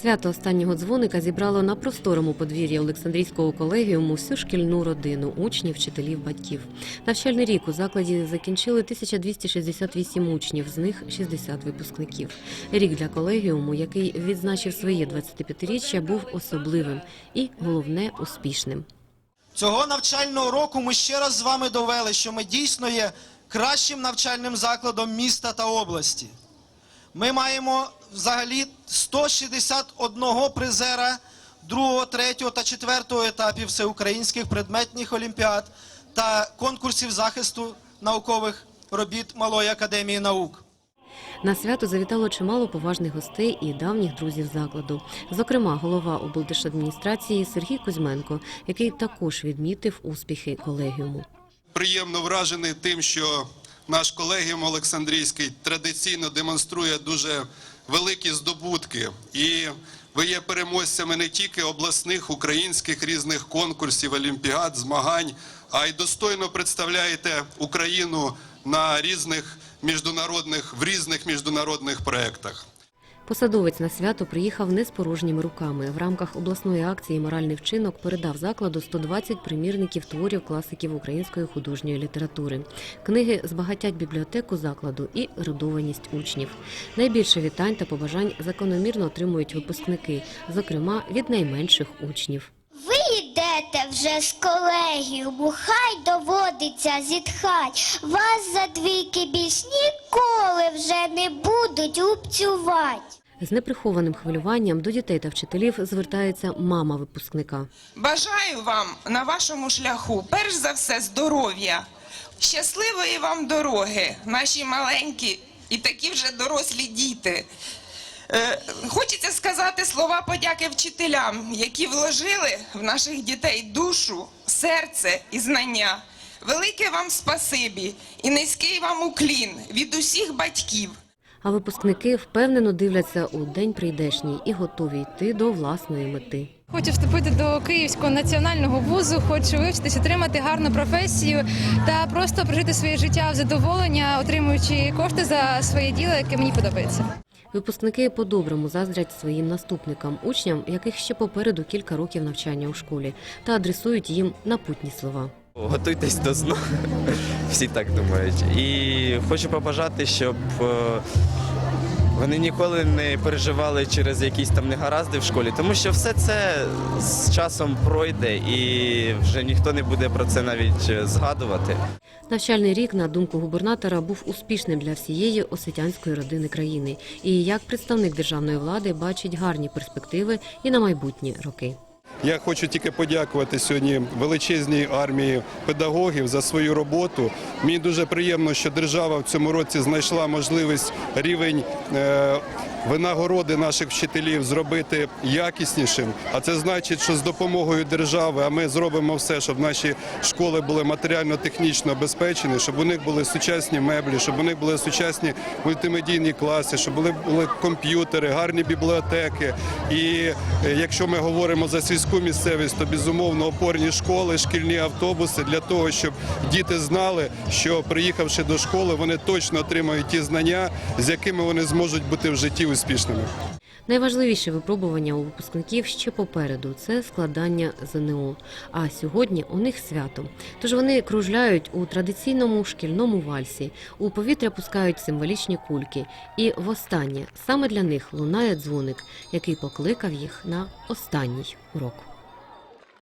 Свято останнього дзвоника зібрало на просторому подвір'ї Олександрійського колегіуму всю шкільну родину, учнів, вчителів, батьків. Навчальний рік у закладі закінчили 1268 учнів, з них 60 випускників. Рік для колегіуму, який відзначив своє 25-річчя, був особливим і, головне, успішним. Цього навчального року ми ще раз з вами довели, що ми дійсно є кращим навчальним закладом міста та області. Ми маємо взагалі 161 призера другого, третього та четвертого етапів всеукраїнських предметних олімпіад та конкурсів захисту наукових робіт Малої академії наук. На свято завітало чимало поважних гостей і давніх друзів закладу. Зокрема, голова облдержадміністрації Сергій Кузьменко, який також відмітив успіхи колегіуму. приємно вражений тим, що наш колегіум Олександрійський традиційно демонструє дуже великі здобутки. І ви є переможцями не тільки обласних, українських різних конкурсів, олімпіад, змагань, а й достойно представляєте Україну на різних міжнародних в різних міжнародних проєктах. Посадовець на свято приїхав не з порожніми руками. В рамках обласної акції Моральний вчинок передав закладу 120 примірників творів класиків української художньої літератури. Книги збагатять бібліотеку закладу і ерудованість учнів. Найбільше вітань та побажань закономірно отримують випускники, зокрема від найменших учнів. Ви йдете вже з колегіуму, хай доводиться зітхать. Вас за двійки більш ніколи вже не будуть лупцювати. З неприхованим хвилюванням до дітей та вчителів звертається мама випускника. Бажаю вам на вашому шляху, перш за все, здоров'я, щасливої вам дороги, наші маленькі і такі вже дорослі діти. Е, Хочеться сказати слова подяки вчителям, які вложили в наших дітей душу, серце і знання. Велике вам спасибі і низький вам уклін від усіх батьків. А випускники впевнено дивляться у день прийдешній і готові йти до власної мети. Хочу вступити до Київського національного вузу, хочу вивчитись, отримати гарну професію та просто прожити своє життя в задоволення, отримуючи кошти за своє діло, яке мені подобається. Випускники по-доброму заздрять своїм наступникам, учням, яких ще попереду кілька років навчання у школі, та адресують їм напутні слова. Готуйтесь до сну. Всі так думають. І хочу побажати, щоб е, вони ніколи не переживали через якісь там негаразди в школі, тому що все це з часом пройде і вже ніхто не буде про це навіть е, згадувати. Навчальний рік, на думку губернатора, був успішним для всієї осетянської родини країни. І як представник державної влади бачить гарні перспективи і на майбутні роки. Я хочу тільки подякувати сьогодні величезній армії педагогів за свою роботу. Мені дуже приємно, що держава в цьому році знайшла можливість рівень е, винагороди наших вчителів зробити якіснішим. А це значить, що з допомогою держави, а ми зробимо все, щоб наші школи були матеріально-технічно обезпечені, щоб у них були сучасні меблі, щоб у них були сучасні мультимедійні класи, щоб були, були комп'ютери, гарні бібліотеки. І е, якщо ми говоримо за сільську місцевість, то безумовно опорні школи, шкільні автобуси для того, щоб діти знали, що приїхавши до школи, вони точно отримають ті знання, з якими вони зможуть бути в житті успішними. Найважливіше випробування у випускників ще попереду це складання ЗНО. А сьогодні у них свято. Тож вони кружляють у традиційному шкільному вальсі, у повітря пускають символічні кульки. І востаннє саме для них лунає дзвоник, який покликав їх на останній урок.